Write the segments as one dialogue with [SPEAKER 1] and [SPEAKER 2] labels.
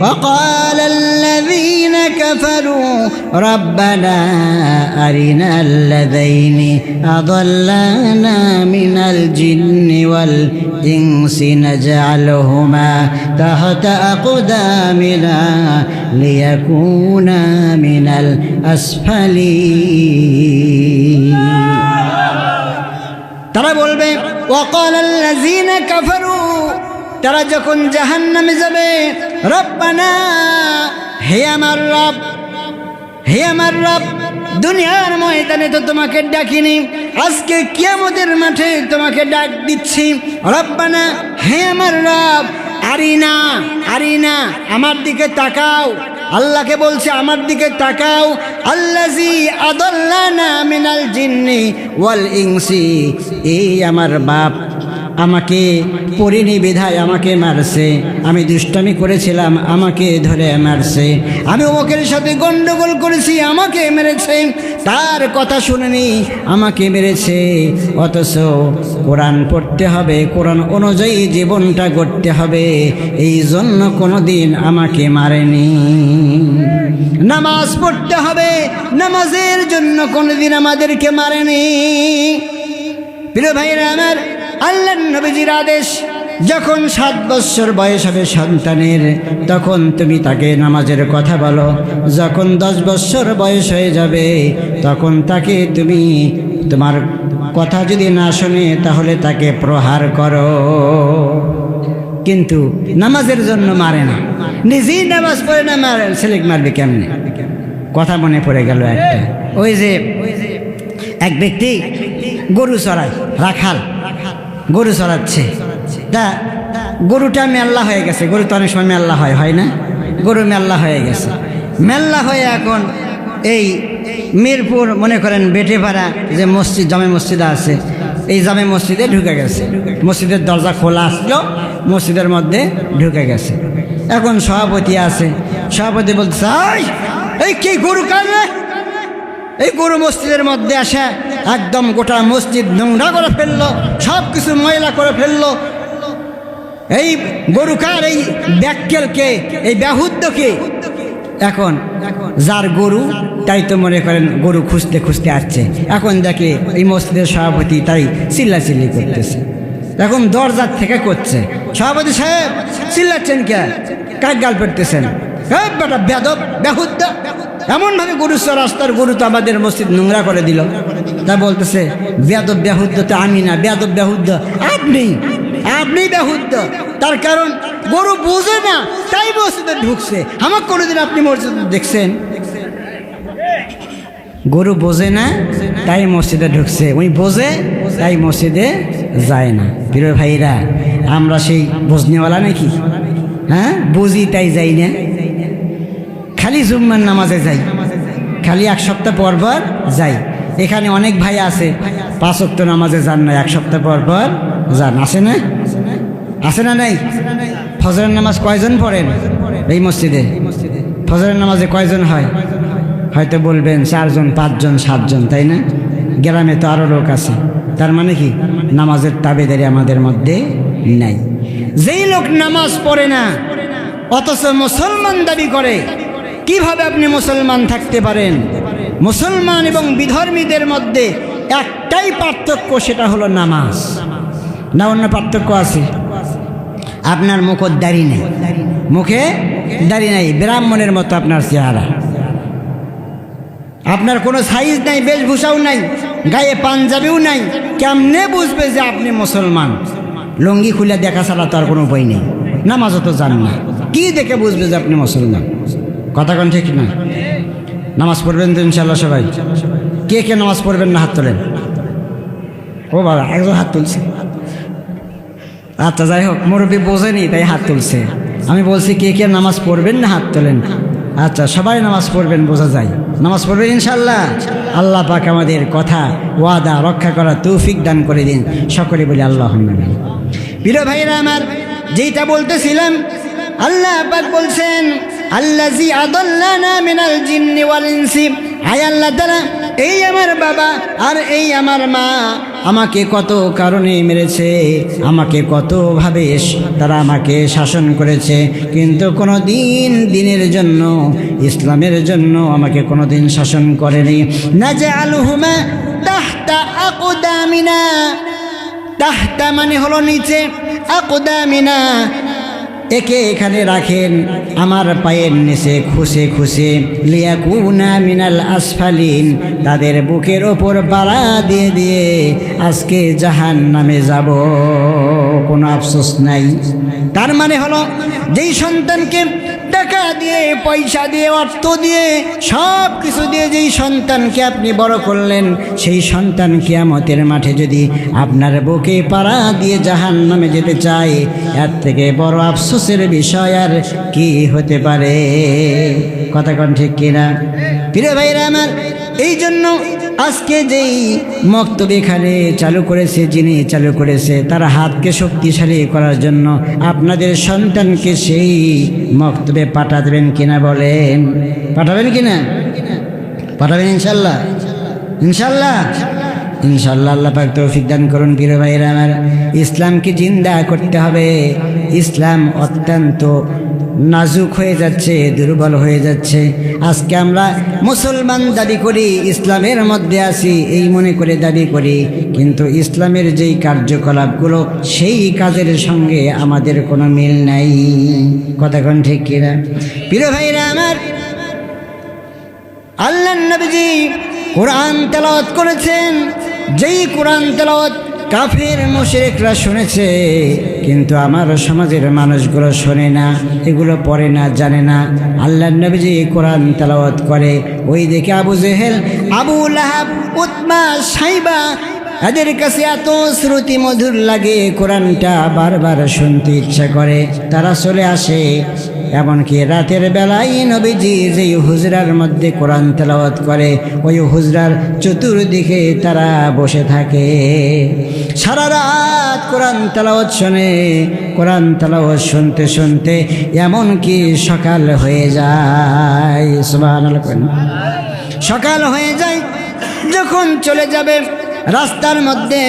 [SPEAKER 1] وقال الذين كفروا ربنا أرنا الذين أضلانا من الجن والإنس نجعلهما تحت أقدامنا ليكونا من الأسفلين. ترى البيت وقال الذين كفروا তারা যখন জাহান্নামে যাবে, রব্বানা, হে আমার রব, হে আমার রব, দুনিয়ার ময়দানে তো তোমাকে ডাকিনি, আজকে কিয়ামতের মাঠে তোমাকে ডাক দিচ্ছি, রব্বানা, হে আমার রব, আরিনা আরিনা, আমার দিকে তাকাও, আল্লাহকে বলছে, আমার দিকে তাকাও, আল্লাজি আদল্লানা মিনাল জিন্নি ওয়াল ইংসি এই আমার বাপ। আমাকে পরিণী বিধায় আমাকে মারছে। আমি দুষ্টামি করেছিলাম, আমাকে ধরে মারছে। আমি অমুকের সাথে গন্ডগোল করেছি, আমাকে মেরেছে। তার কথা শুনেনি, আমাকে মেরেছে। অথচ কোরআন পড়তে হবে, কোরআন অনুযায়ী জীবনটা গড়তে হবে। এই জন্য কোনো দিন আমাকে মারেনি। নামাজ পড়তে হবে, নামাজের জন্য কোনোদিন আমাদেরকে মারেনি। প্রিয় ভাইরা আমার আল্লাহ নবীজির আদেশ, যখন সাত বৎসর বয়স হবে সন্তানের, তখন তুমি তাকে নামাজের কথা বলো। যখন দশ বৎসর বয়স হয়ে যাবে, তখন তাকে তুমি তোমার কথা যদি না শোনে, তাহলে তাকে প্রহার করো। কিন্তু নামাজের জন্য মারে না। নিজেই নামাজ পড়ে না, মারে। ছেলেক মারবে কেমনে? কথা মনে পড়ে গেল একটা। ওই যে, এক ব্যক্তি গরু চড়ায়, রাখাল। গরু চড়াচ্ছে। তা গরুটা মেল্লা হয়ে গেছে। গরু তো অনেক সময় মেল্লা হয় হয় না? গরু মেল্লা হয়ে গেছে। মেল্লা হয়ে এখন এই মিরপুর মনে করেন বেটেপাড়া যে মসজিদ জামে মসজিদ আছে এই জামে মসজিদে ঢুকে গেছে। মসজিদের দরজা খোলা আসলো মসজিদের মধ্যে ঢুকে গেছে। এখন সভাপতি আছে। সভাপতি বলছে "এই, কি গরু কাটবে এই গরু মসজিদের মধ্যে আসে একদম গোটা মসজিদ নোংরা করে ফেলল সব কিছু ময়লা করে ফেলল। এই গরু কার এই ব্যাককেলকে, এই ব্যাহুদ্যকে এখন যার গরু, তাই তো মনে করেন গরু খুঁজতে খুঁজতে আসছে। এখন দেখে এই মসজিদের সভাপতি তাই চিল্লাচিল্লি করতেছে। এখন দরজার থেকে করছে। সভাপতি সাহেব, চিল্লাচ্ছেন কে? কাক গাল পেটতেছেন? বেটা বেদব বেহুদ্দ এমন ভাবে গরু রাস্তার গরু তো আমাদের মসজিদ নোংরা করে দিল। তা বলতেছে বেদব বেহুদ্দ তো আমি না বেদব বেহুদ্দ। আপনি আপনি বেহুদ্দ। তার কারণ গরু বোঝে না, তাই মসজিদে ঢুকছে। আমার কোনোদিন আপনি মসজিদে দেখছেন? গরু বোঝে না, তাই মসজিদে ঢুকছে। উনি বোঝে, তাই মসজিদে যায় না। প্রিয় ভাইরা, আমরা সেই বুঝনেওয়ালা নাকি? হ্যাঁ? বুঝি, তাই যাই না। খালি জুম্মার নামাজে যাই। খালি এক সপ্তাহ পর পর যাই। এখানে অনেক ভাই আছে। পাঁচ অক্ট নামাজে যান না এক সপ্তাহ পর পর যান। আসে না? আছে না নাই? ফজরের নামাজ কয়জন পড়েন এই মসজিদে? ফজরের নামাজে কয়জন হয়? হয়তো বলবেন চারজন, পাঁচজন, সাতজন, তাই না? গ্রামে তো আরও লোক আছে। তার মানে কি? নামাজের তাবেদারি আমাদের মধ্যে নাই। যেই লোক নামাজ পড়ে না, অথচ মুসলমান দাবি করে, কীভাবে আপনি মুসলমান থাকতে পারেন? মুসলমান এবং বিধর্মীদের মধ্যে একটাই পার্থক্য, সেটা হলো নামাজ। না, অন্য পার্থক্য আছে? আপনার মুখর দাড়ি নেই। মুখে দাড়ি নাই, ব্রাহ্মণের মতো আপনার চেহারা। আপনার কোনো সাইজ নাই, বেশভূষাও নাই, গায়ে পাঞ্জাবিও নাই, কেমনে বুঝবে যে আপনি মুসলমান? লঙ্গি খুলে দেখা ছাড়া তো আর কোনো উপায় নেই। নামাজও তো জান না। কি দেখে বুঝবে যে আপনি মুসলমান? কথা কোন ঠিক না? নামাজ পড়বেন তো ইনশাল্লাহ সবাই। কে কে নামাজ পড়বেন না হাত তোলেন? ও বাবা, একজন হাত তুলছে। আচ্ছা যাই হোক, মুরব্বী বোঝেনি, তাই হাত তুলছে। আমি বলছি, কে কে নামাজ পড়বেন না হাত তোলেন? আচ্ছা সবাই নামাজ পড়বেন, বোঝা যায়। নামাজ পড়বেন ইনশাল্লাহ আল্লাহ পাক আমাদের কথা, ওয়াদা, রক্ষা করা তৌফিক দান করে দিন। সকলে বলি আল্লাহ প্রিয় ভাইরা আমার যেটা বলতেছিলাম, আল্লাহ পাক বলছেন আল্লাজি আদল্লানা মিনাল জিন্নি ওয়াল ইনসি। হায় আল্লাহ তাআলা, এই আমার বাবা আর এই আমার মা আমাকে কত কারণে মেরেছে, আমাকে কতভাবে তারা আমাকে শাসন করেছে, কিন্তু কোনো দিন দিনের জন্য, ইসলামের জন্য আমাকে কোনো দিন শাসন করেনি। না যে আলহুমা তাহতা আকদামিনা। তাহতা মানে হলো নিচে, আকদামিনা। একে এখানে রাখেন, আমার পায়ের নিচে খুশে খুশে। লিয়াকুনা মিনাল আসফালিন, তাদের বুকের ওপর বাড়া দিয়ে দিয়ে আজকে জাহান নামে যাব। কোনো আফসোস নাই। তার মানে হলো, যেই সন্তানকে টাকা দিয়ে, পয়সা দিয়ে, অর্থ দিয়ে, সব কিছু দিয়ে যেই সন্তানকে আপনি বড় করলেন, সেই সন্তান কিয়ামতের মাঠে যদি আপনার বুকে পাড়া দিয়ে জাহান নামে যেতে চায়, এর থেকে বড় আফসোসের বিষয় আর কি হতে পারে? কথা কন ঠিক কিনা? প্রিয় ভাইরা আমার এই জন্য আজকে যেই মক্তব এখানে চালু করেছে, যিনি চালু করেছে, তার হাতকে শক্তিশালী করার জন্য আপনাদের সন্তানকে সেই মক্তবে পাঠা দেবেন কিনা বলেন। পাঠাবেন কিনা? পাঠাবেন ইনশাল্লাহ। ইনশাল্লাহ। ইনশাল্লাহ আল্লাহ পাক তৌফিক দান করুন প্রিয় ভাইরা আমার। ইসলামকে জিন্দা করতে হবে। ইসলাম অত্যন্ত নাজুক হয়ে যাচ্ছে, দুর্বল হয়ে যাচ্ছে। আজকে আমরা মুসলমান দাবি করি, ইসলামের মধ্যে আছি, এই মনে করে দাবি করি। কিন্তু ইসলামের যেই কার্যকলাপগুলো, সেই কাজের সঙ্গে আমাদের কোনো মিল নাই। কথা কোন ঠিক কিনা? প্রিয় ভাইরা আমার আল্লাহ নবীজি কোরআন তেলাওয়াত করেছেন। যেই কোরআন তেলাওয়াত কাফের মুশরিকরা শুনেছে, কিন্তু আমার সমাজের মানুষগুলো শোনে না, এগুলো পড়ে না, জানে না। আল্লাহ নবীজি কোরআন তেলাওয়াত করে। ওই দেখে আবু জেহেল, আবু লাহাব, উতমা, সাইবা এদের কাছে এত শ্রুতি মধুর লাগে, কোরআনটা বারবার শুনতে ইচ্ছা করে। তারা চলে আসে। এমনকি রাতের বেলায় নবীজি যেই হুজরার মধ্যে কোরআন তেলাওয়াত করে, ওই হুজরার চতুর্দিকে তারা বসে থাকে। সারা রাত কোরআন তেলাওয়াত শোনে, কোরআন তেলাওয়াত শুনতে শুনতে এমনকি সকাল হয়ে যায়। সকাল হয়ে যায়, যখন চলে যাবে, রাস্তার মধ্যে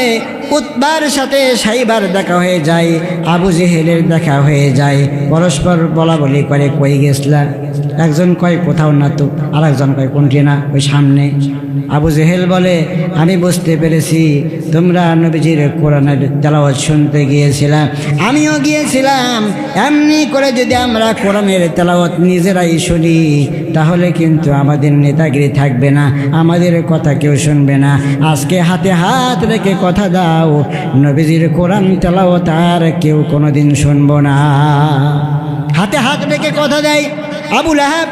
[SPEAKER 1] উৎবার সাথে সাইবার দেখা হয়ে যায়, আবু জেহেলের দেখা হয়ে যায়, পরস্পর বলা বলি করে কই গেছলা? একজন কয়, কোথাও না তো আর একজন কয়, কোনটি না, ওই সামনে। আবু জেহেল বলে, আমি বুঝতে পেরেছি, তোমরা নবীজির কোরআনের তেলাওয়াত শুনতে গিয়েছিলাম আমিও গিয়েছিলাম। এমনি করে যদি আমরা কোরআনের তেলাওয়াত নিজেরাই শুনি, তাহলে কিন্তু আমাদের নেতাগিরি থাকবে না, আমাদের কথা কেউ শুনবে না। আজকে হাতে হাত রেখে কথা দাও, নবীজির কোরআন তেলাওয়াত আর কেউ কোনোদিন শুনব না। হাতে হাত রেখে কথা দেয় আবুল আহাব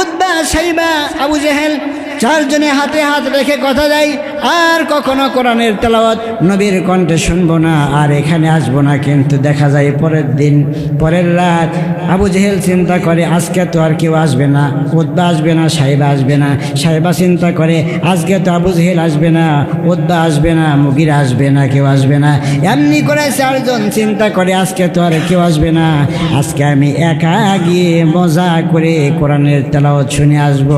[SPEAKER 1] উদ্বা সাইবা আবু জেহেল চারজনে হাতে হাত রেখে কথা দেয়। আর কখনো কোরআনের তেলাওয়াত নবীর কণ্ঠে শুনব না, আর এখানে আসব না, কিন্তু দেখা যায় পরের দিন, পরের রাত আবু জেহেল চিন্তা করে, আজকে তো আর কেউ আসবে না উদ্বা আসবে না, সাহেবা আসবে না, সাহেবা চিন্তা করে, আজকে তো আবু জেহেল আসবে না উদ্বা আসবে না, মুগির আসবে না, কেউ আসবে না। এমনি করে চারজন চিন্তা করে, আজকে তো আর কেউ আসবে না। আজকে আমি একা গিয়ে মজা করে কোরআনের তেলাওয়াত শুনে আসব।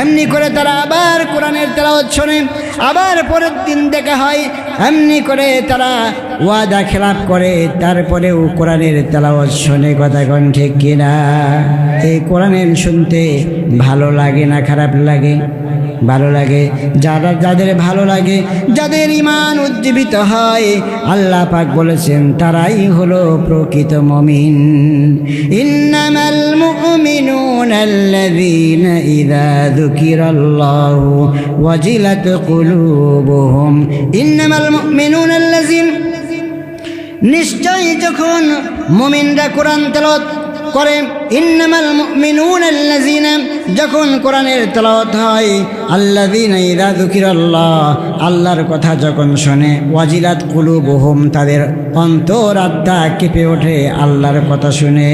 [SPEAKER 1] এমনি করে তারা আবার কোরআনের তেলাওয়াত শোনে। আবার পরের দিন দেখা হয়, এমনি করে তারা ওয়াদা খেলাপ করে। তারপরেও কোরআনের তেলাওয়াত শোনে কথা কন ঠিক কিনা? এই কোরআনের শুনতে ভালো লাগে না খারাপ লাগে? ভালো লাগে। যারা, যাদের ভালো লাগে, যাদের ইমান উজ্জীবিত হয়, আল্লাহ পাক বলেছেন, তারাই হলো প্রকৃত মমিন। ইন্নামাল মুমিনুন আল্লাযীনা ইযা যুকিরাল্লাহু ওয়াজিলাত কুলুবুহুম। ইন্নামাল মুমিনুন আল্লাযীনা নিশ্চয় যখন মুমিনরা কোরআন তেলাওয়াত করে, ইন্নামাল মুমিনুন আল্লাযিনা যখন কোরআনের তেলাওয়াত হয়, আল্লাযিনা ইযা যুকিরাল্লাহ আল্লাহর কথা যখন শোনে, ওয়াজিলাত কুলুবুহুম তাদের অন্তর আত্মা কেঁপে ওঠে, আল্লাহর কথা শুনে।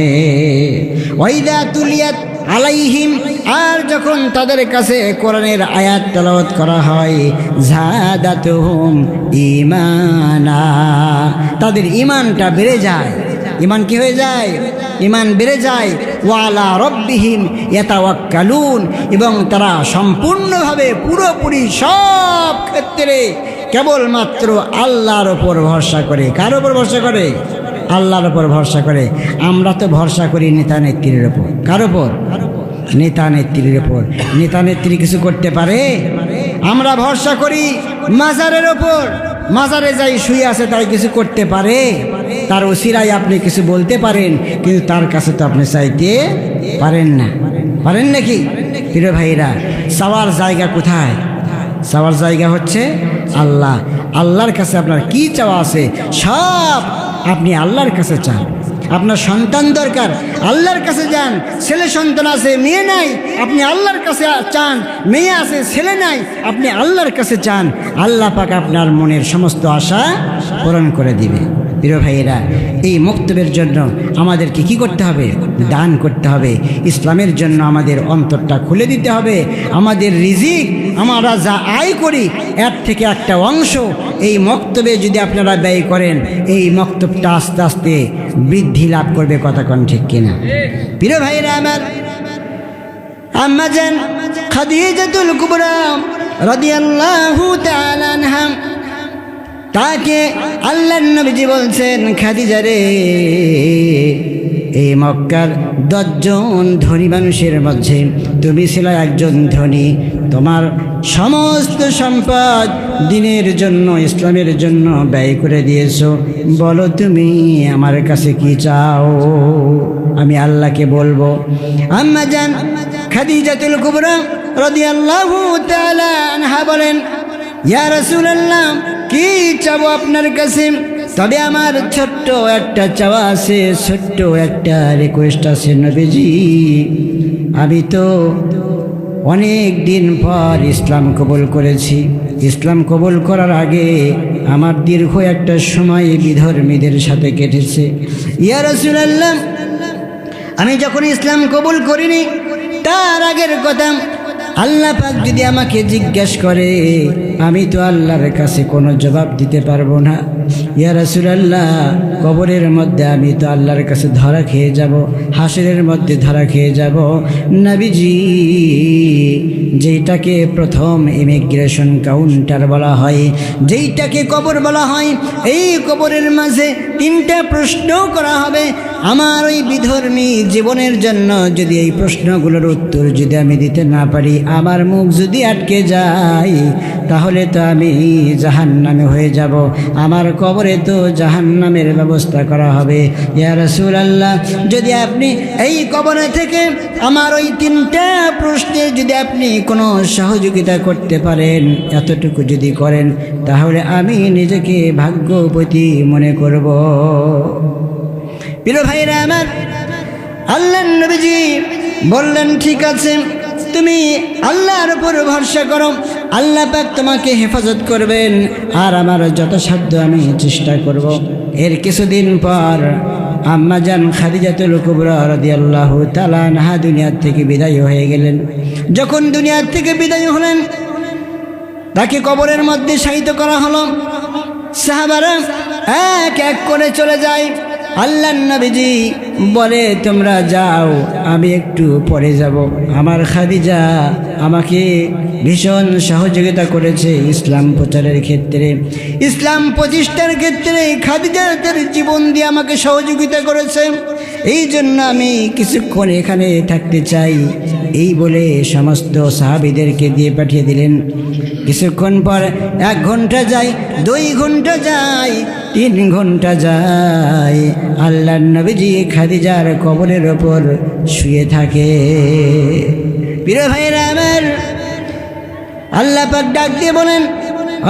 [SPEAKER 1] ওয়াইদা তুলিয়াত আলাইহিম আর যখন তাদের কাছে কোরআনের আয়াত তেলাওয়াত করা হয়, জাদাতুহুম ইমানা তাদের ইমানটা বেড়ে যায়। ইমান কি হয়ে যায়? ইমান বেড়ে যায়। ওয়ালা রব্বিহীন ইয়াতাওয়াক্কালুন। এবং তারা সম্পূর্ণভাবে পুরোপুরি সব ক্ষেত্রে কেবলমাত্র আল্লাহর ওপর ভরসা করে। কার ওপর ভরসা করে? আল্লাহর ওপর ভরসা করে। আমরা তো ভরসা করি নেতা নেত্রীর ওপর কার ওপর নেতা নেত্রীর ওপর নেতা নেত্রী কিছু করতে পারে? আমরা ভরসা করি মাজারের ওপর মাজারে যাই শুয়ে আছে, তাই কিছু করতে পারে। তার ওসিরাই আপনি কিছু বলতে পারেন, কিন্তু তার কাছে তো আপনি চাইতে পারেন না। পারেন নাকি? প্রিয় ভাইরা চাওয়ার জায়গা কোথায়? চাওয়ার জায়গা হচ্ছে আল্লাহ। আল্লাহর কাছে আপনার কি চাওয়া আছে, সব আপনি আল্লাহর কাছে চান। আপনার সন্তান দরকার, আল্লাহর কাছে যান। ছেলে সন্তান আছে, মেয়ে নাই, আপনি আল্লাহর কাছে চান। মেয়ে আছে, ছেলে নাই, আপনি আল্লাহর কাছে চান। আল্লাহ পাক আপনার মনের সমস্ত আশা পূরণ করে দিবে। প্রিয় ভাইয়েরা, এই মক্তবের জন্য আমাদেরকে কি করতে হবে? দান করতে হবে। ইসলামের জন্য আমাদের অন্তরটা খুলে দিতে হবে। আমাদের রিজিক, আমরা যা আয় করি, এর থেকে একটা অংশ এই মক্তবে যদি আপনারা ব্যয় করেন, এই মক্তবটা আস্তে আস্তে বৃদ্ধি লাভ করবে কতক্ষণ ঠিক কিনা? প্রিয় ভাইরা আমার, আম্মা খাদিজাতুল কুবরা রাদিয়াল্লাহু তাআলা আনহা তাকে আল্লাহ নবীজি বলছেন, খাদিজা রে, এই মক্কার দশজন ধনী মানুষের মধ্যে তুমি ছিল একজন ধনী। তোমার সমস্ত সম্পদ দিনের জন্য, ইসলামের জন্য ব্যয় করে দিয়েছ। বলো তুমি আমার কাছে কি চাও? আমি আল্লাহকে বলব। আম্মা যান খাদিজাতুল কুবরা তাআলা আনহা বলেন, ইয়া রাসূলুল্লাহ কি চাবো আপনার কাছে? তবে আমার ছোট্ট একটা চাওয়া আছে, ছোট্ট একটা রিকোয়েস্ট আছে নবীজি। আমি তো অনেক দিন পর ইসলাম কবুল করেছি। ইসলাম কবুল করার আগে আমার দীর্ঘ একটা সময় বিধর্মীদের সাথে কেটেছে। ইয়া রাসূলুল্লাহ, আমি যখন ইসলাম কবুল করিনি, তার আগের কথা আল্লাহ পাক যদি আমাকে জিজ্ঞেস করে আমি তো আল্লাহর কাছে কোনো জবাব দিতে পারব না। ইয়া রাসূলুল্লাহ, কবরের মধ্যে আমি তো আল্লাহর কাছে ধরা খেয়ে যাব, হাসিরের মধ্যে ধরা খেয়ে যাব। নবীজি, যেইটাকে প্রথম ইমিগ্রেশন কাউন্টার বলা হয়, যেইটাকে কবর বলা হয়, এই কবরের মাঝে তিনটা প্রশ্ন করা হবে। আমার ওই বিধর্মী জীবনের জন্য যদি এই প্রশ্নগুলোর উত্তর যদি আমি দিতে না পারি, আমার মুখ যদি আটকে যায়, তাহলে তো আমি জাহান নামে হয়ে যাব। আমার কবরে তো জাহান নামের ব্যবস্থা করা হবে। ইয়া রাসূল আল্লাহ যদি আপনি এই কবরে থেকে আমার ওই তিনটা প্রশ্নে যদি আপনি কোনো সহযোগিতা করতে পারেন, এতটুকু যদি করেন, তাহলে আমি নিজেকে ভাগ্যপতি মনে করব। প্রিয় ভাইরা আমার, আল্লাহ নবীজি বললেন, ঠিক আছে, তুমি আল্লাহর উপর ভরসা করো আল্লাহ পাক তোমাকে হেফাজত করবেন। আর আমার যথাসাধ্য আমি চেষ্টা করব। এর কিছুদিন পর আম্মা জান খাদিজাতুল কুবরা রাদিয়াল্লাহু তাআলা দুনিয়ার থেকে বিদায় হয়ে গেলেন। যখন দুনিয়ার থেকে বিদায় হলেন, তাকে কবরের মধ্যে শায়িত করা হলো। সাহাবারা এক এক করে চলে যায়। আল্লাহ নবীজি বলে, তোমরা যাও, আমি একটু পরে যাব। আমার খাদিজা আমাকে ভীষণ সহযোগিতা করেছে ইসলাম প্রচারের ক্ষেত্রে। ইসলাম প্রতিষ্ঠার ক্ষেত্রে খাদিজা তার জীবন দিয়ে আমাকে সহযোগিতা করেছে। এই জন্য আমি কিছুক্ষণ এখানে থাকতে চাই। এই বলে সমস্ত সাহাবিদেরকে দিয়ে পাঠিয়ে দিলেন। কিছুক্ষণ পর এক ঘণ্টা যায়, দুই ঘণ্টা যায় তিন ঘণ্টা যায়। আল্লাহ নবীজি খাদিজার কবরের ওপর শুয়ে থাকে। প্রিয় ভাইরা আমার, আল্লাহ পাক ডাক দিয়ে বলেন,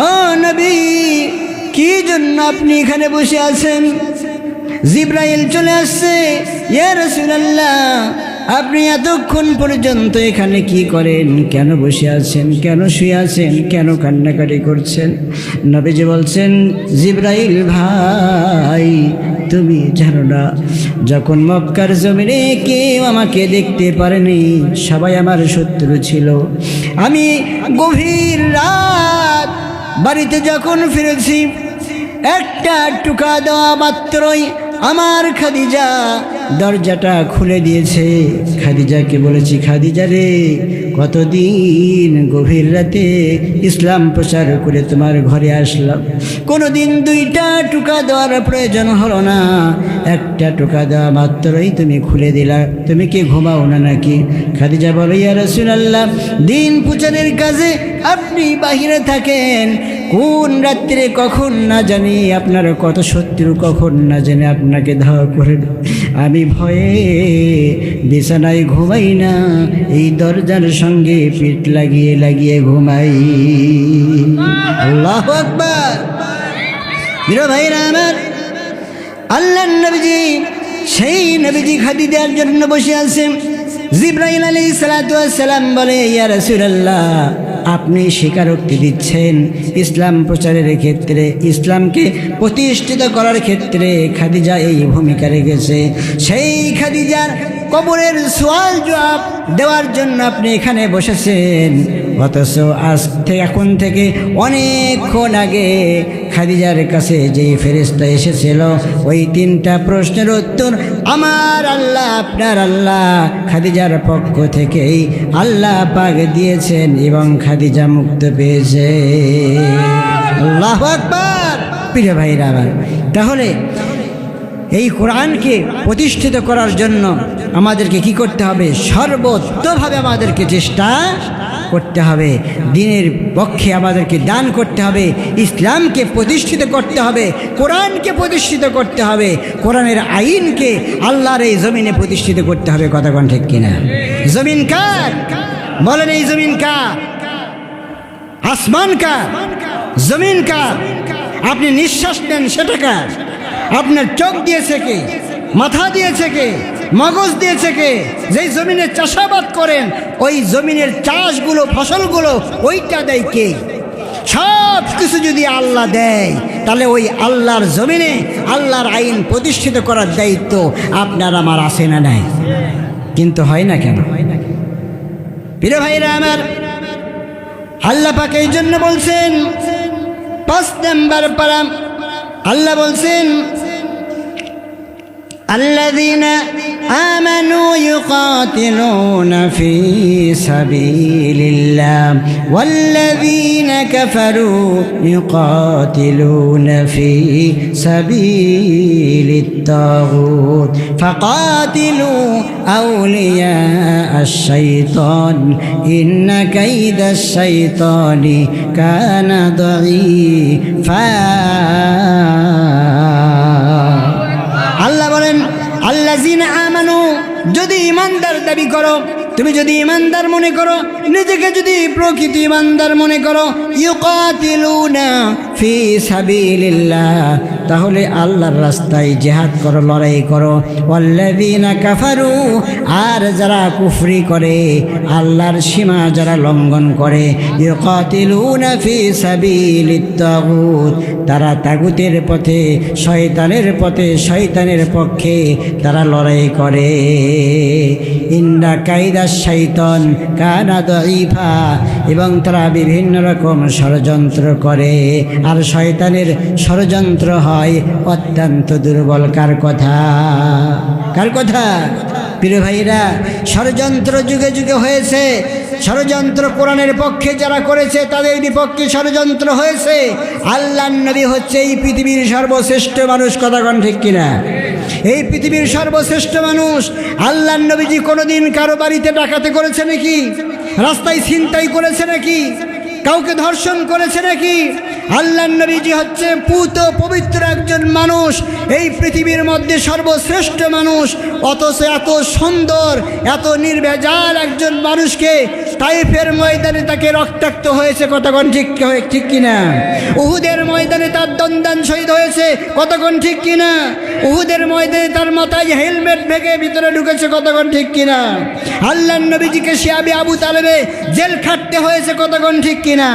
[SPEAKER 1] ও নবী, কি জন্য আপনি এখানে বসে আছেন? জিব্রাইল চলে আসছে, ইয়া রাসূলুল্লাহ আপনি এতক্ষণ পর্যন্ত এখানে কি করেন? কেন বসে আছেন? কেন শুয়ে আছেন? কেন কান্নাকাটি করছেন? নবীজি বলছেন, জিব্রাইল ভাই, তুমি জানো না, যখন মক্কার জমিনে কেউ আমাকে দেখতে পারেনি, সবাই আমার শত্রু ছিল। আমি গভীর রাত বাড়িতে যখন ফিরেছি, একটা টুকা দেওয়া মাত্রই আমার খাদিজা দরজাটা খুলে দিয়েছে। খাদিজাকে বলেছি, খাদিজা রে, কতদিন গভীর রাতে ইসলাম প্রচার করে তোমার ঘরে আসলাম। কোনো দিন দুইটা টুকা দেওয়ার প্রয়োজন হলো না। একটা টুকা দেওয়া মাত্রই তুমি খুলে দিলা। তুমি কি ঘুমাও না নাকি? খাদিজা বলো, ইয়া রাসূলুল্লাহ, দিন প্রচারের কাজে আপনি বাহিরে থাকেন। কোন রাত্রে কখন না জানি, আপনার কত শত্রু কখন না জানি আপনাকে ধাওয়া করে। আমি ভয়ে বিছানায় ঘুমাই না, এই দরজার সঙ্গে পিঠ লাগিয়ে লাগিয়ে ঘুমাই। আল্লাহ আকবার। বীর ভাইরা আমার, আল্লাহ নবীজি, সেই নবীজি খাদিজার জন্য বসে আছেন। জিব্রাইল আলী সালাম বলে, ইয়া রাসূলুল্লাহ আপনি স্বীকারোক্তি দিচ্ছেন ইসলাম প্রচারের ক্ষেত্রে, ইসলামকে প্রতিষ্ঠিত করার ক্ষেত্রে খাদিজা এই ভূমিকা রেখেছে। সেই খাদিজার কবরের সোয়াল জবাব দেওয়ার জন্য আপনি এখানে বসেছেন। অথচ আজ এখন থেকে অনেকক্ষণ আগে খাদিজার কাছে যে ফেরিস্তা এসেছিল, ওই তিনটা প্রশ্নের উত্তর, আমার আল্লাহ, আপনার আল্লাহ। খাদিজার পক্ষ থেকেই আল্লাহ পাক দিয়েছেন এবং খাদিজা মুক্ত পেয়েছে। আল্লাহ আকবার! প্রিয় ভাইরা আমার, তাহলে এই কোরআনকে প্রতিষ্ঠিত করার জন্য আমাদেরকে কি করতে হবে? সর্বোত্তভাবে আমাদেরকে চেষ্টা করতে হবে। দিনের পক্ষে আমাদেরকে দান করতে হবে। ইসলামকে প্রতিষ্ঠিত করতে হবে। কোরআনকে প্রতিষ্ঠিত করতে হবে। কোরআনের আইনকে আল্লাহর এই জমিনে প্রতিষ্ঠিত করতে হবে। কথা কোন ঠিক কিনা? জমিন কার? বলেন এই জমিন কার? আসমান কার? জমিন কার? আপনি নিঃশ্বাস নেন, সেটা কার? আপনার চোখ দিয়েছে কে? মাথা দিয়েছে কে? মগজ দিয়েছে কে? যেই জমিনে চাষাবাদ করেন, ওই জমিনের চাষগুলো, ফসলগুলো ওইটা দেয় কে? সব কিছু যদি আল্লাহ দেয়, তাহলে ওই আল্লাহর জমিনে আল্লাহর আইন প্রতিষ্ঠিত করার দায়িত্ব আপনার আমার আসে না নাই? কিন্তু হয় না কেন? প্রিয় ভাইরা আমার, আল্লাহ পাক এই জন্য বলছেন, পাঁচ নাম্বার পারা, আল্লাহ বলছেন الذين آمنوا يقاتلون في سبيل الله والذين كفروا يقاتلون في سبيل الطاغوت فقاتلوا أولياء الشيطان إن كيد الشيطان كان ضعيفا আল্লাহ আমানু, যদি ইমানদার দাবি করো, তুমি যদি ইমানদার মনে করো, নিজেকে যদি প্রকৃতি ইমানদার মনে করো, ইউকাতিলুনা ফি সাবিলিল্লাহ, তাহলে আল্লাহর রাস্তায় জেহাদ করো, লড়াই করো। ওয়াল্লাযীনা কাফারু, আর যারা কুফরি করে, আল্লাহর সীমা যারা লঙ্ঘন করে ফি সাবিলিত তারা তাগুতের পথে, শয়তানের পথে, শয়তানের পক্ষে তারা লড়াই করে। ইন্ডা কায়দা শৈতন কানা দইফা এবং তারা বিভিন্ন রকম ষড়যন্ত্র করে। আর শয়তানের ষড়যন্ত্র হয় অত্যন্ত দুর্বল। কার কথা? কার কথা? প্রিয় ভাইরা ষড়যন্ত্র যুগে যুগে হয়েছে। ষড়যন্ত্র কোরআনের পক্ষে যারা করেছে, তাদের বিপক্ষে ষড়যন্ত্র হয়েছে। আল্লাহ নবী হচ্ছে এই পৃথিবীর সর্বশ্রেষ্ঠ মানুষ, কথা কথাগণ ঠিক কিনা? এই পৃথিবীর সর্বশ্রেষ্ঠ মানুষ আল্লাহ নবীজি কোনোদিন কারও বাড়িতে ডাকাতে করেছে নাকি? রাস্তায় ছিনতাই করেছে নাকি? কাউকে ধর্ষণ করেছে নাকি? আল্লাহ নবীজি হচ্ছে পুত পবিত্র একজন মানুষ। এই পৃথিবীর মধ্যে সর্বশ্রেষ্ঠ মানুষ। অথচ এত সুন্দর, এত নির্ভেজাল একজন মানুষকে তাইফের ময়দানে তাকে রক্তাক্ত হয়েছে, কতক্ষণ ঠিক ঠিক কিনা? উহুদের ময়দানে তার দন্দান শহীদ হয়েছে, কতক্ষণ ঠিক কিনা? উহুদের ময়দানে তার মাথায় হেলমেট ভেঙে ভিতরে ঢুকেছে, কতক্ষণ ঠিক কিনা? আল্লাহ নবীজিকে শিয়াবি আবু তালেবে জেল খাটতে হয়েছে, কতক্ষণ ঠিক কিনা?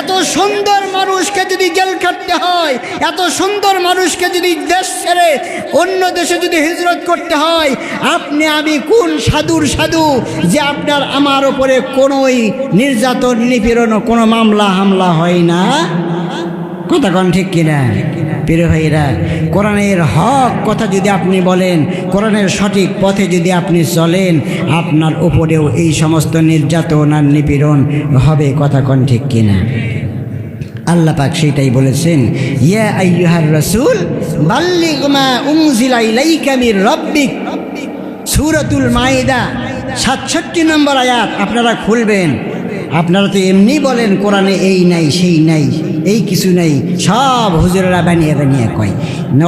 [SPEAKER 1] এত সুন্দর মানুষকে যদি জেল খাটতে হয়, এত সুন্দর মানুষকে যদি দেশ ছেড়ে অন্য দেশে যদি হিজরত করতে হয়, আপনি, আমি কোন সাধুর সাধু যে আপনার আমার ওপরে কোনোই নির্যাতন, নিপীড়ন, কোনো মামলা, হামলা হয় না। কতক্ষণ ঠিক কিনা? প্রিয় ভাইরা কোরআনের হক কথা যদি আপনি বলেন, কোরআনের সঠিক পথে যদি আপনি চলেন, আপনার উপরেও এই সমস্ত নির্যাতন আর নিপীড়ন হবে। কথা কোন ঠিক কিনা? আল্লাহ পাক সেটাই বলেছেন, ইয়া আইয়ুহার রাসূল মাইদা 67 নম্বর আয়াত, আপনারা খুলবেন। আপনারা তো এমনি বলেন, কোরআনে এই নাই, সেই নাই, এই কিছু নাই, সব হুজুরেরা বানিয়ে বানিয়ে কয়।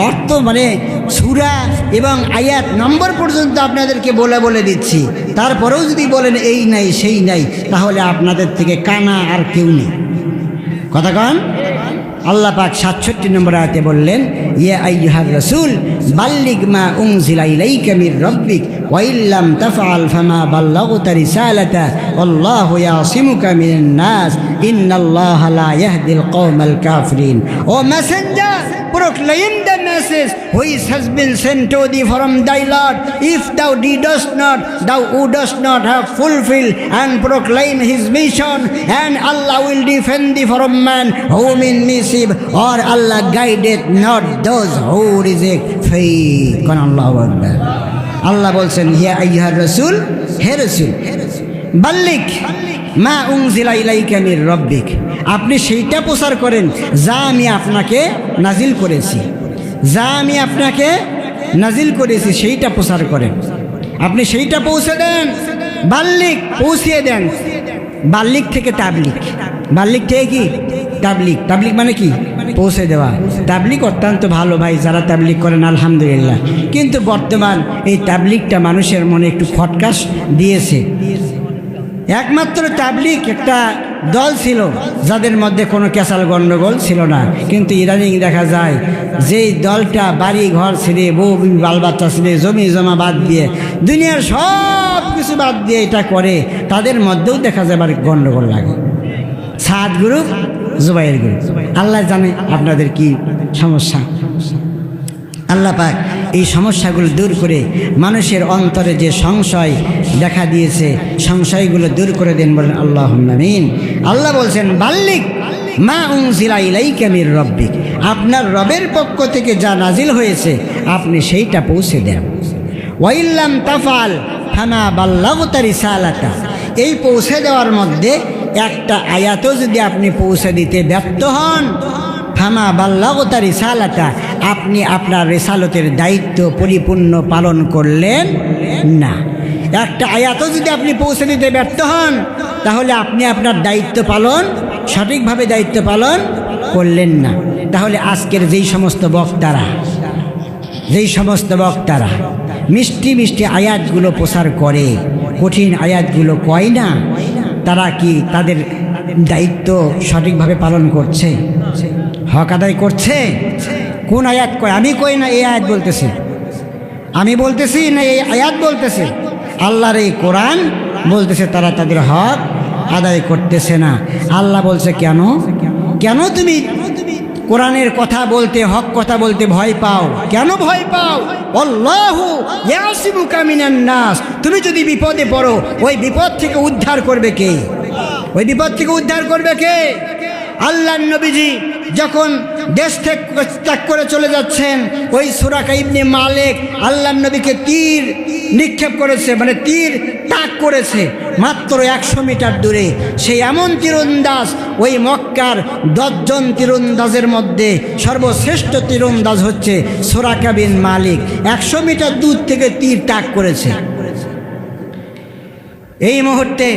[SPEAKER 1] অর্থ মানে সুরা এবং আয়াত নম্বর পর্যন্ত আপনাদেরকে বলে বলে দিচ্ছি। তারপরেও যদি বলেন এই নাই, সেই নাই, তাহলে আপনাদের থেকে কানা আর কেউ নেই। কথা কন? আল্লাহ পাক সাতষট্টি নম্বর আয়তে বললেন ইয়ে আইহার রসুল বাল্লিক মা উং জিলাই কামির রব্বিক ওয়াইল্লাম তাফআল ফামা বাল্লাগতা রিসালাতা, আল্লাহু ইয়াসিমুকা মিনান নাস, ইন্নাল্লাহা লা ইয়াহদিল কওমাল কাফিরিন। ও messenger! Proclaim the message which has been sent to thee from thy Lord. If thou didst not, thou wouldst not have fulfilled and proclaim his mission, and Allah will defend thee from man whom in mischief, or Allah guideth not those who reject faith. Allah বলছেন হিয়া আইহার রসুল হে রসুল বাল্লিক মা উংজিলা ইলাইকা মির রব্বিক আপনি সেইটা প্রচার করেন, যা আমি আপনাকে নাজিল করেছি। যা আমি আপনাকে নাজিল করেছি, সেইটা প্রচার করেন। আপনি সেইটা পৌঁছে দেন, বাল্লিক পৌঁছিয়ে দেন। বাল্লিক থেকে তাবলিক। বাল্লিক থেকে কি? তাবলিক। তাবলিক মানে কি? পৌঁছে দেওয়া। তাবলিক অত্যন্ত ভালো ভাই, যারা তাবলিক করেন, আলহামদুলিল্লাহ। কিন্তু বর্তমান এই তাবলিকটা মানুষের মনে একটু খটকাস দিয়েছে। একমাত্র তাবলিক একটা দল ছিল, যাদের মধ্যে কোনো ক্যাসাল গণ্ডগোল ছিল না। কিন্তু ইদানিং দেখা যায়, যেই দলটা বাড়ি ঘর ছেড়ে বউ বাল বাচ্চা ছেড়ে জমি জমা বাদ দিয়ে, দুনিয়ার সব কিছু বাদ দিয়ে এটা করে, তাদের মধ্যেও দেখা যায় আবার গণ্ডগোল লাগে। সাত গ্রুপ জুবাইয়ের গ্রুপ আল্লাহ জানে আপনাদের কি সমস্যা। আল্লাহ পাক এই সমস্যাগুলো দূর করে মানুষের অন্তরে যে সংশয় দেখা দিয়েছে, সংশয়গুলো দূর করে দেন বলেন আল্লাহ মিন আল্লাহ বলছেন, বাল্লিক মা উংজিলা ইলাইকা মির রব্বিক। আপনার রবের পক্ষ থেকে যা নাজিল হয়েছে, আপনি সেইটা পৌঁছে দেন। ওয়াইল্লাম তাফাল ফানা বাল্লাগতারি সালাতা এই পৌঁছে দেওয়ার মধ্যে একটা আয়াতও যদি আপনি পৌঁছে দিতে ব্যর্থ হন ফামা বাল্লাগতা রিসালাতা, আপনি আপনার রেসালতের দায়িত্ব পরিপূর্ণ পালন করলেন না। একটা আয়াতও যদি আপনি পৌঁছে দিতে ব্যর্থ হন, তাহলে আপনি আপনার দায়িত্ব পালন, সঠিকভাবে দায়িত্ব পালন করলেন না। তাহলে আজকের যেই সমস্ত বক্তারা, যেই সমস্ত বক্তারা মিষ্টি মিষ্টি আয়াতগুলো প্রচার করে, কঠিন আয়াতগুলো কয় না? তারা কি তাদের দায়িত্ব সঠিকভাবে পালন করছে? হক আদায় করছে? কোন আয়াত কয়? আমি কই না এই আয়াত বলতেছে? আমি বলতেছি না এই আয়াত বলতেছে? আল্লাহর এই কোরআন বলতেছে তারা তাদের হক আদায় করতেছে না। আল্লাহ বলছে, কেন? কেন তুমি কোরআনের কথা বলতে, হক কথা বলতে ভয় পাও? কেন ভয় পাও? নাস। তুমি যদি বিপদে পড়ো, ওই বিপদ থেকে উদ্ধার করবে কে? ওই বিপদ থেকে উদ্ধার করবে কে? আল্লাহ নবীজি যখন দেশ থেকে ত্যাগ করে চলে যাচ্ছেন, ওই সুরাকা ইবনে মালিক আল্লাহ নবীকে তীর নিক্ষেপ করেছে মানে তীর তাক করেছে মাত্র একশো মিটার দূরে। সেই এমন তীরন্দাজ, ওই মক্কার দশজন তীরন্দাজের মধ্যে সর্বশ্রেষ্ঠ তীরন্দাজ হচ্ছে সোরাকা বিন মালিক। একশো মিটার দূর থেকে তীর তাক করেছে। এই মুহূর্তে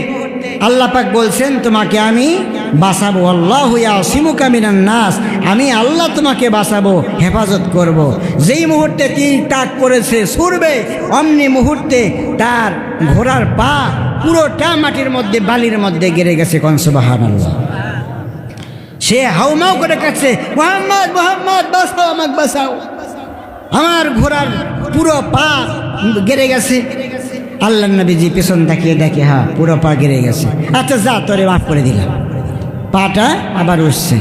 [SPEAKER 1] আল্লাহ পাক বলছেন, তোমাকে আমি বাঁচাবো। আল্লাহ সিমুকা মিনান নাস। আমি আল্লাহ তোমাকে বাঁচাবো, হেফাজত করব। যেই মুহূর্তে তীর তাক করেছে সুরবে অমনি মুহূর্তে তার ঘোড়ার পা পুরোটা মাটির মধ্যে, বালির মধ্যে গেড়ে গেছে কনসবাহান আল্লাহ সে হাউমাউ করে কাছে মোহাম্মদ মোহাম্মদ, বাঁচাও, আমাকে বাঁচাও। আমার ঘোড়ার পুরো পা গেড়ে গেছে। আল্লাহ নবীজি পেছন তাকিয়ে দেখে হা পুরো পা গেড়ে গেছে। আচ্ছা যা, তোরে মাফ করে দিলাম। পাটা আবার উঠছে।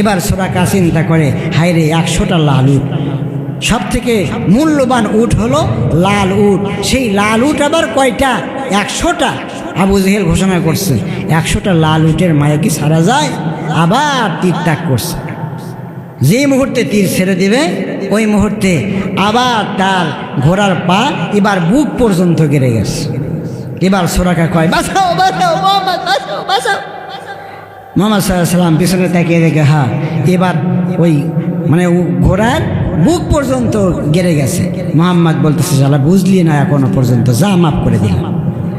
[SPEAKER 1] এবার সোরাকা চিন্তা করে হাইরে একশোটা লাল উট সব থেকে মূল্যবান উট হলো লাল উট সেই লাল উট আবার কয়টা? একশোটা। আবু জেহেল ঘোষণা করছে, একশোটা লাল উটের মায়া কি সারা যায়? আবার তীর তাক করছে। যে মুহূর্তে তীর ছেড়ে দিবে ওই মুহূর্তে আবার তার ঘোড়ার পা এবার বুক পর্যন্ত গেড়ে গেছে। এবার সোরাকা কয়, বাঁচাও বাঁচাও, মোহাম্মদ সাল্লাম পিছনে তাকিয়ে দেখে, হা, এবার ওই মানে ঘোড়ার বুক পর্যন্ত গেড়ে গেছে। মোহাম্মদ বলতেছে, শালা, বুঝলি না এখনও পর্যন্ত, যা, মাফ করে দিলাম।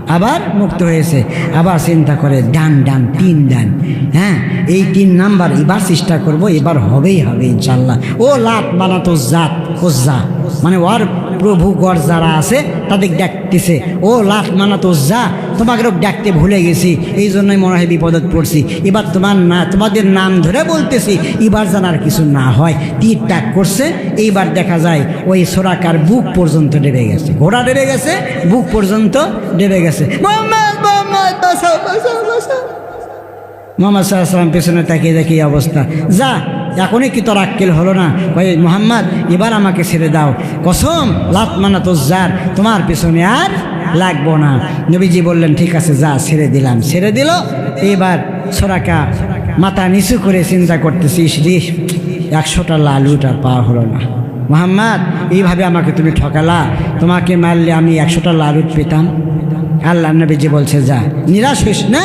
[SPEAKER 1] আবার মুক্ত হয়েছে। আবার চিন্তা করে, ডান ডান, তিন ডান। হ্যাঁ এই তিন নাম্বার এবার চেষ্টা করব, এবার হবেই হবে ইনশাল্লাহ। ও লাত বানাতো জাত ও যা মানে ওর প্রভু গড় যারা আছে, তাদের ডাকতেছে। ও লাত মানাতো যা, তোমাকে ডাকতে ভুলে গেছি, এই জন্যই মনে হয় বিপদত পড়ছি। এবার তোমার না, তোমাদের নাম ধরে বলতেছি, এবার যেন আর কিছু না হয়। তীর টাক করছে, এইবার দেখা যায় ওই সোরাকার বুক পর্যন্ত ডেবে গেছে। ঘোড়া ডেবে গেছে, বুক পর্যন্ত ডেবে গেছে। মোহাম্মদ সাল্লাম পেছনে তাকিয়ে দেখি অবস্থা। যা এখনই কি তোর আক্কেল হলো না? ভাই মোহাম্মদ, এবার আমাকে ছেড়ে দাও। কসম, লাত মানা তো যার, তোমার পেছনে আর লাগবো না। নবীজি বললেন, ঠিক আছে, যা, ছেড়ে দিলাম। ছেড়ে দিল। এবার সোরাকা মাথা নিচু করে চিন্তা করতেছিস রে একশোটা লালুটা পাওয়া হলো না। মোহাম্মদ, এইভাবে আমাকে তুমি ঠকালা? তোমাকে মারলে আমি একশোটা লালুট পেতাম? আল্লাহ নবীজি বলছে, যা, নিরাশ হইস না?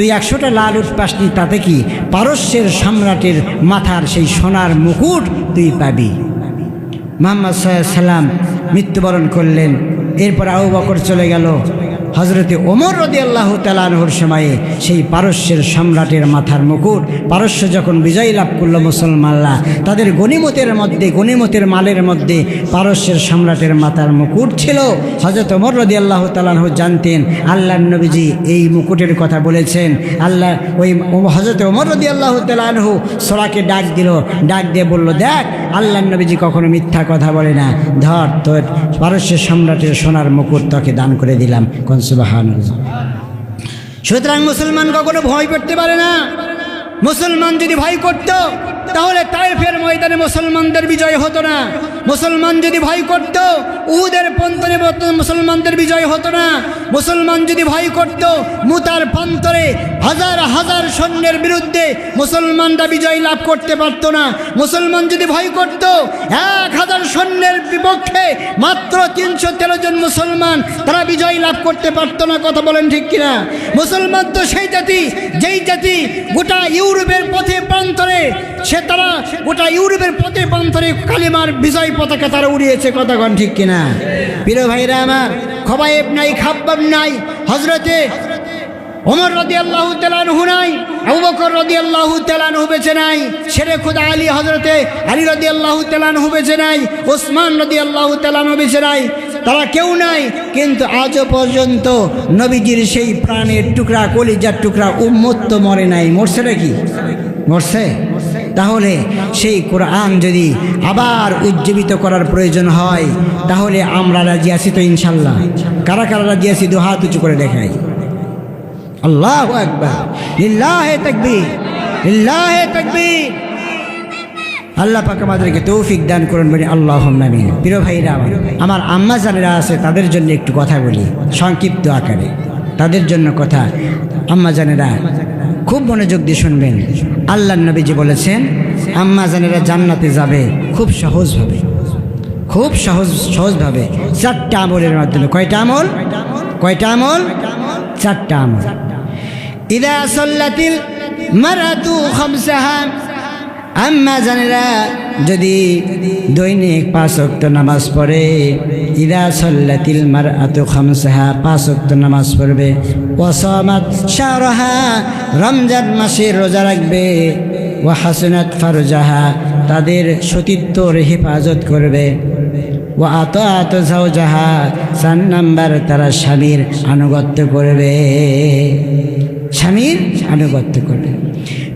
[SPEAKER 1] তুই একশোটা লাল উঠ পাসনি, তাতে কি পারস্যের সম্রাটের মাথার সেই সোনার মুকুট তুই পাবি? মোহাম্মদ সাল্লাম মৃত্যুবরণ করলেন, এরপর আউ বকর চলে গেল। হজরতে ওমর রদি আল্লাহ তালানহর সময়ে সেই পারস্যের সম্রাটের মাথার মুকুট, পারস্য যখন বিজয় লাভ করল মুসলমানরা, তাদের গণিমতের মধ্যে, গণিমতের মালের মধ্যে পারস্যের সম্রাটের মাথার মুকুট ছিল। হজরত ওমর রদি আল্লাহ তালানহ জানতেন আল্লাহ নবীজি এই মুকুটের কথা বলেছেন। আল্লাহ ওই হজরত ওমর রদি আল্লাহ তালানহ সোরাকে ডাক দিল, ডাক দিয়ে বলল, দেখ আল্লাহ নবীজি কখনো মিথ্যা কথা বলে না। ধর তোর পারস্যের সম্রাটের সোনার মুকুট তোকে দান করে দিলাম। কনসুবাহান সুতরাং মুসলমান কখনো ভয় করতে পারে না। মুসলমান যদি ভয় করত, তাহলে তাইফের ময়দানে মুসলমানদের বিজয় হতো না। মুসলমান যদি ভয় করত, উহুদের পন্তরে মুসলমানদের বিজয় হতো না। মুসলমান যদি ভয় করত, মুতার প্রান্তরে হাজার হাজার সৈন্যের বিরুদ্ধে মুসলমানরা বিজয় লাভ করতে পারতো না। মুসলমান যদি ভয় করত, এক হাজার সৈন্যের বিপক্ষে মাত্র তিনশো তেরো জন মুসলমান তারা বিজয় লাভ করতে পারতো না, কথা বলেন ঠিক কিনা? মুসলমান তো সেই জাতি, যেই জাতি গোটা ইউরোপের পথে প্রান্তরে, সে তারা গোটা ইউরোপের পথে প্রান্তরে কালিমার বিজয় পতাকা তারা উড়িয়েছে কথাগণ ঠিক কিনা? প্রিয় ভাইরা আমার, খবাইব নাই, খাব্বাব নাই হজরতে ওমর রদি আল্লাহ তেলানহু নাই, আবু বকর রদি আল্লাহ তেলানহু বেছে নাই, শেরে খুদা আলী হজরতে আলী রদি আল্লাহ তেলানহু বেছে নাই, ওসমান রদি আল্লাহ তেলানহু বেছে নাই, তারা কেউ নাই, কিন্তু আজও পর্যন্ত নবীজির সেই প্রাণের টুকরা, কলিজার টুকরা উন্মত্ত মরে নাই, মরছে নাকি? মরছে? তাহলে সেই কোরআন যদি আবার উজ্জীবিত করার প্রয়োজন হয়, তাহলে আমরা রাজি আছি তো ইনশাল্লাহ। কারা কারা রাজি আছি? দু হাত উঁচু করে দেখাই। আল্লাহ তাকবীর। আল্লাহ পাক আমাদেরকে তৌফিক দান করুন বলি আল্লাহ আমিন। প্রিয় ভাইরা আমার আমার আম্মা জানেরা আছে, তাদের জন্য একটু কথা বলি, সংক্ষিপ্ত আকারে। তাদের জন্য কথা, আম্মা জানেরা খুব মনোযোগ দিয়ে শুনবেন। আল্লাহ নবীজি বলেছেন, আম্মাজানেরা জান্নাতে যাবে খুব সহজভাবে। খুব সহজ, সহজভাবে। চারটা আমলের মাধ্যমে। কয়টা আমল? কয়টা আমল? চারটা আমল। ইদা সল্লাতিল মারাতু খামসাহা আম্মা জানেরা যদি দৈনিক পাঁচ অক্ত নামাজ পড়ে, ইদা সল্লাতিল মার আতু খামসাহা, পাঁচ অক্ত নামাজ পড়বে। ওয়াসামাত শাহরহা, রমজান মাসে রোজা রাখবে। ও হাসনাত ফারুজাহা, তাদের সতীত্বর হেফাজত করবে। ও আত আত যাহা চার নাম্বার তারা স্বামীর আনুগত্য করবে। স্বামীর আনুগত্য করবে।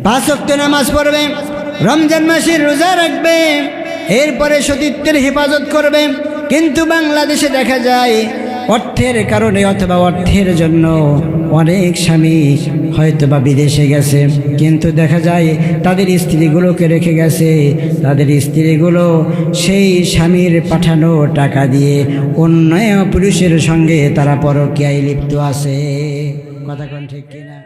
[SPEAKER 1] পাঁচ অক্ট নামাজ পড়বে। রমজান মাসের রোজা রাখবে, এরপরে সতীত্বের হেফাজত করবে। কিন্তু বাংলাদেশে দেখা যায়, অর্থের কারণে অথবা অর্থের জন্য অনেক স্বামী হয়তো বা বিদেশে গেছে। কিন্তু দেখা যায়, তাদের স্ত্রীগুলোকে রেখে গেছে। তাদের স্ত্রীগুলো সেই স্বামীর পাঠানো টাকা দিয়ে অন্য পুরুষের সঙ্গে তারা পরকীয়ায় লিপ্ত আছে। কথা কোন ঠিক কিনা?